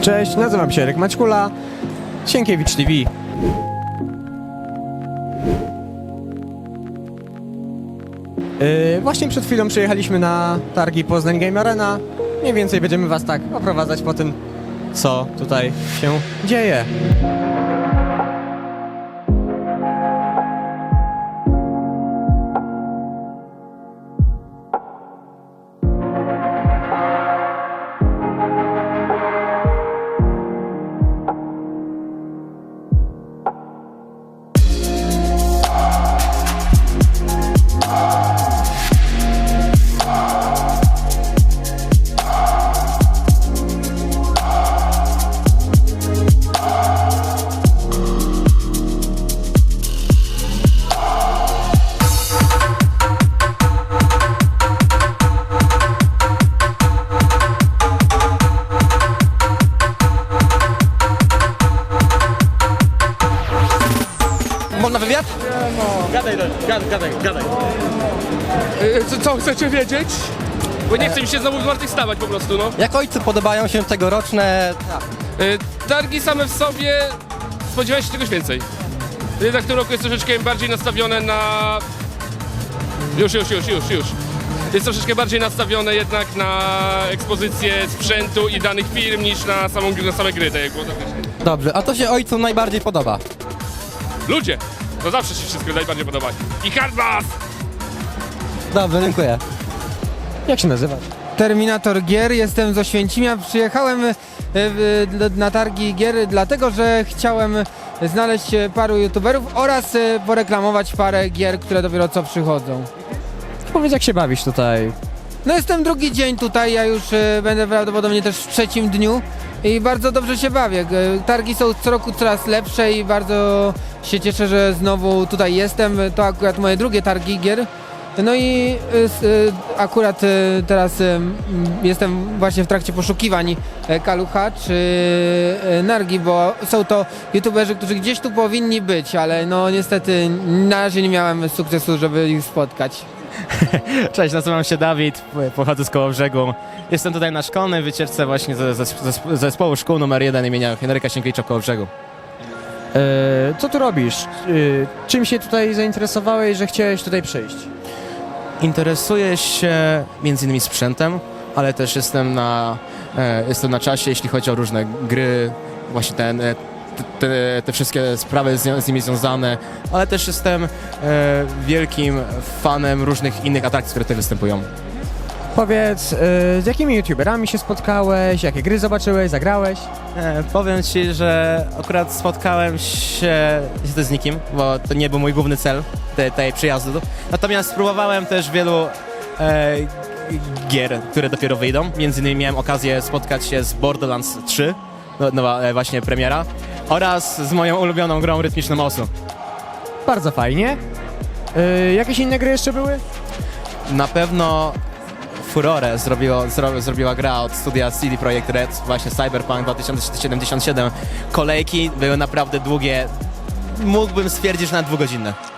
Cześć, nazywam się Eryk Maćkula, Sienkiewicz TV. Yy, właśnie przed chwilą przyjechaliśmy na targi Poznań Game Arena. Mniej więcej będziemy Was tak oprowadzać po tym, co tutaj się dzieje. Można wywiad? Gadaj, gadaj, gadaj, gadaj. Y, Co, co chcecie wiedzieć? Bo nie chce mi się znowu zmartwychwstawać po prostu, no. Jak ojcu podobają się tegoroczne... Y, Targi same w sobie, spodziewałem się czegoś więcej. Jednak w tym roku jest troszeczkę bardziej nastawione na... Już, już, już, już, już. Jest troszeczkę bardziej nastawione jednak na ekspozycję sprzętu i danych firm niż na, samą, na same gry, tak jak było to wcześniej. Dobrze, a co się ojcu najbardziej podoba? Ludzie! To zawsze się wszystko najbardziej podoba. I hardbass! Dobrze, dziękuję. Jak się nazywasz? Terminator Gier, jestem z Oświęcimia. Przyjechałem e, d- na targi gier dlatego, że chciałem znaleźć e, paru youtuberów oraz e, poreklamować parę gier, które dopiero co przychodzą. Powiedz, jak się bawisz tutaj. No jestem drugi dzień tutaj, ja już e, będę prawdopodobnie też w trzecim dniu i bardzo dobrze się bawię. Targi są co roku coraz lepsze i bardzo się cieszę, że znowu tutaj jestem. To akurat moje drugie targi gier. No i s- e, akurat e, teraz jestem właśnie w trakcie poszukiwań e, Kalucha czy e, Nargi, bo są to youtuberzy, którzy gdzieś tu powinni być, ale no niestety na razie nie miałem sukcesu, żeby ich spotkać. Cześć, nazywam się Dawid, pochodzę z Kołobrzegu. Jestem tutaj na szkolnej wycieczce właśnie ze, ze, ze zespołu szkół numer 1 imienia Henryka Sienkiewicza w Kołobrzegu. Yy, co tu robisz? Yy, czym się tutaj zainteresowałeś, że chciałeś tutaj przyjść? Interesuję się między innymi sprzętem, ale też jestem na, e, jestem na czasie, jeśli chodzi o różne gry, właśnie ten, e, te, te, wszystkie sprawy z, z nimi związane, ale też jestem e, wielkim fanem różnych innych atrakcji, które tutaj występują. Powiedz, yy, z jakimi youtuberami się spotkałeś, jakie gry zobaczyłeś, zagrałeś? E, powiem Ci, że akurat spotkałem się z nikim, bo to nie był mój główny cel tej, tej przyjazdu. Natomiast spróbowałem też wielu e, gier, które dopiero wyjdą. Między innymi miałem okazję spotkać się z Borderlands 3, no- nowa e, właśnie premiera, oraz z moją ulubioną grą rytmiczną Osu. Bardzo fajnie. Yy, jakieś inne gry jeszcze były? Na pewno furorę zrobiło, zro, zrobiła gra od studia CD Projekt Red, właśnie Cyberpunk 2077. Kolejki były naprawdę długie, mógłbym stwierdzić, że na dwugodzinne.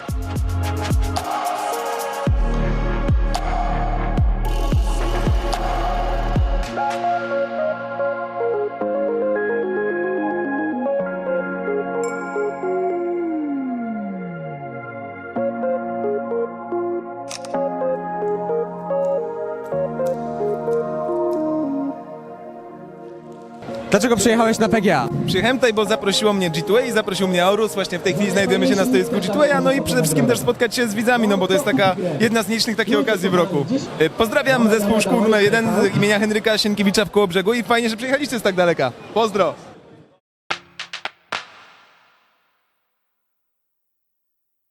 Dlaczego przyjechałeś na PGA? Przyjechałem tutaj, bo zaprosiło mnie G2A i zaprosił mnie Aurus. Właśnie w tej chwili znajdujemy się na stoisku G2A, no i przede wszystkim też spotkać się z widzami, no bo to jest taka jedna z nielicznych takich okazji w roku. E, Pozdrawiam zespół szkół numer 1 z imienia Henryka Sienkiewicza w Kołobrzegu i fajnie, że przyjechaliście z tak daleka. Pozdro!